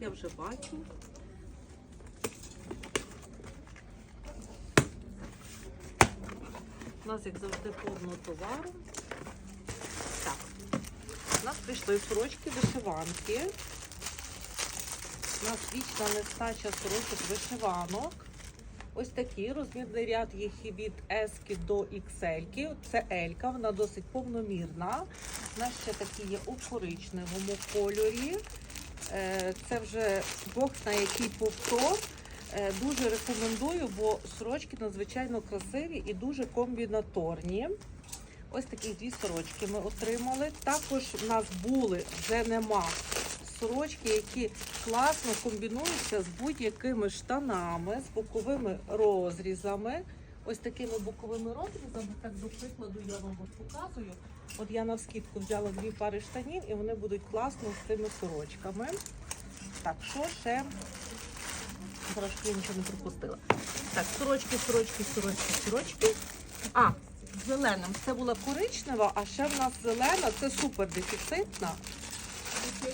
я вже бачу. У нас, як завжди, повно товару. Так. У нас прийшли сорочки вишиванки. У нас вічна нестача сорочок вишиванок. Ось такий розмірний ряд їх від S до XL. Це L, вона досить повномірна. У нас ще такі є у коричневому кольорі. Е, Це вже бог на який повтор. Е, Дуже рекомендую, бо сорочки надзвичайно красиві і дуже комбінаторні. Ось такі дві сорочки ми отримали. Також в нас були, вже нема сорочки, які класно комбінуються з будь-якими штанами, з боковими розрізами. Ось такими боковими розрізами, так до прикладу, я вам показую. От я на скидку взяла дві пари штанів, і вони будуть класно з цими сорочками. Так, що ще? Трошки я нічого не пропустила. Так, сорочки, сорочки, сорочки, сорочки. А, зеленим. Це була коричнева, а ще в нас зелена, це супер дефіцитна. Це